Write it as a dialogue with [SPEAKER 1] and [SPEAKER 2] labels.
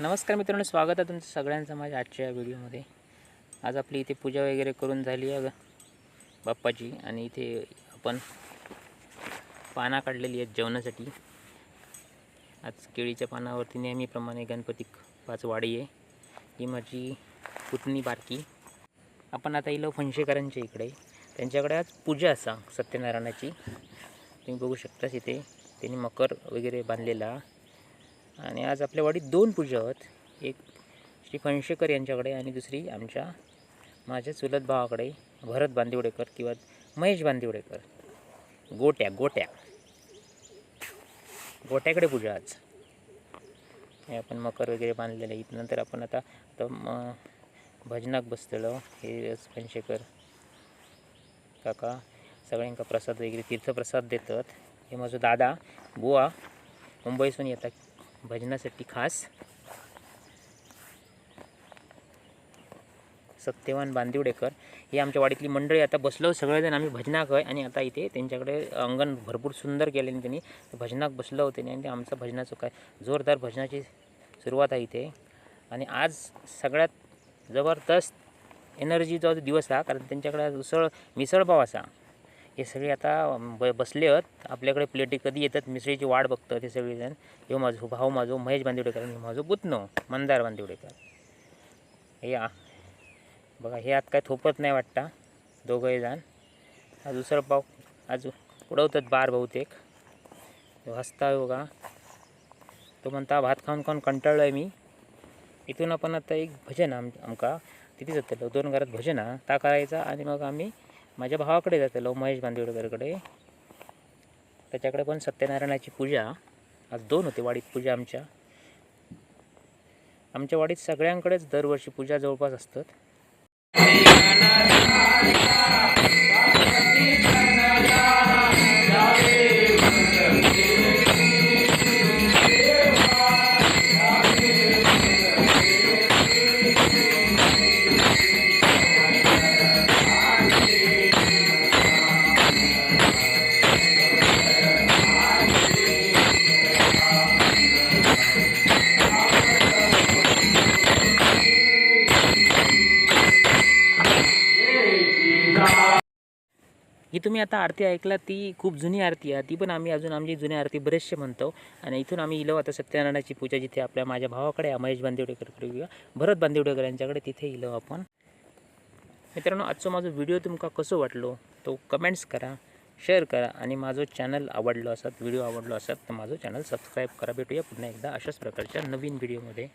[SPEAKER 1] नमस्कार मित्रांनो स्वागत आहे तुमचं सगळ्यांचं माझ्या आजच्या या व्हिडिओमध्ये. आज आपली इथे पूजा वगैरे करून झाली आहे बाप्पाची आणि इथे आपण पाना काढलेली आहेत जेवणासाठी. आज केळीच्या पानावरती नेहमीप्रमाणे गणपती पाच वाडी आहे. ही माझी पुतणी बारकी. आपण आता इलो फणशेकरांच्या इकडे त्यांच्याकडे आज पूजा असा सत्यनारायणाची. तुम्ही बघू शकताच इथे. त्यांनी मकर वगैरे बांधलेला. आणि आज आपल्या वाडीत दोन पूजा आहेत. एक श्री फणशेकर यांच्याकडे आणि दुसरी आमच्या माझ्या चुलत भावाकडे भरत बांदिवडेकर किंवा महेश बांदिवडेकर. गोट्या गोट्या. गोट्याकडे पूजा आज. हे आपण मकर वगैरे बांधलेलं आहे. नंतर आपण आता आता म भजनाक बसलेलो. हे फणशेकर काका सगळ्यांका प्रसाद वगैरे तीर्थप्रसाद देतात. हे माझं दादा बुवा मुंबईसून येतात. भजनासाठी खास. सत्यवान बांदिवडेकर ही आमच्या वाडीतली मंडळी. आता बसलो सगळेजण आम्ही भजनाक आहे आणि आता इथे त्यांच्याकडे अंगण भरपूर सुंदर केले त्यांनी. भजनाक बसलो होते आणि आमचं भजनाचं काय जोरदार भजनाची सुरुवात आहे इथे. आणि आज सगळ्यात जबरदस्त एनर्जीचा दिवस हा कारण त्यांच्याकडे उसळ उसळ मिसळपाव असा. हे सगळे आता ब बसले आहेत. आपल्याकडे प्लेटी कधी येतात? मिसळीची वाट बघतात हे सगळेजण. हे माझं भाऊ माझो महेश बांदिवडेकर आणि माझो बुतनो मंदार बांदिवडेकर. हे आ बघा हे आत काय थोपत नाही वाटता. दोघंही जण. आज दुसरा पाव आज उडवतात बार बहुतेक. हसता बघा. तो म्हणता भात खाऊन खाऊन कंटाळलो आहे मी. इथून आपण आता एक भजन आम आमका तिथे जातलो दोन घरात भजन हा ता करायचा आणि मग आम्ही माझ्या भावाकडे जातलो महेश बांदिवडेकरकडे त्याच्याकडे पण सत्यनारायणाची पूजा. आज दोन होते वाडीत पूजा आमच्या. आमच्या वाडीत सगळ्यांकडेच दरवर्षी पूजा जवळपास असतात. ही तुम्ही आता आरती ऐकला ती खूप जुनी आरती आहे. ती पण आम्ही अजून आमची जुनी आरती बरेचसे म्हणतो. आणि इथून आम्ही इलो आता सत्यनारायणाची पूजा जिथे आपल्या माझ्या भावाकडे आहे, महेश बांदिवडेकर किंवा भरत बांदिवडेकर यांच्याकडे तिथे इलो आपण. मित्रांनो आजचो माझा व्हिडिओ तुमका कसो वाटलो तो कमेंट्स करा शेअर करा. आणि माझं चॅनल आवडलो असत व्हिडिओ आवडलो असत तर माझं चॅनल सबस्क्राईब करा. भेटूया पुन्हा एकदा अशाच प्रकारच्या नवीन व्हिडिओमध्ये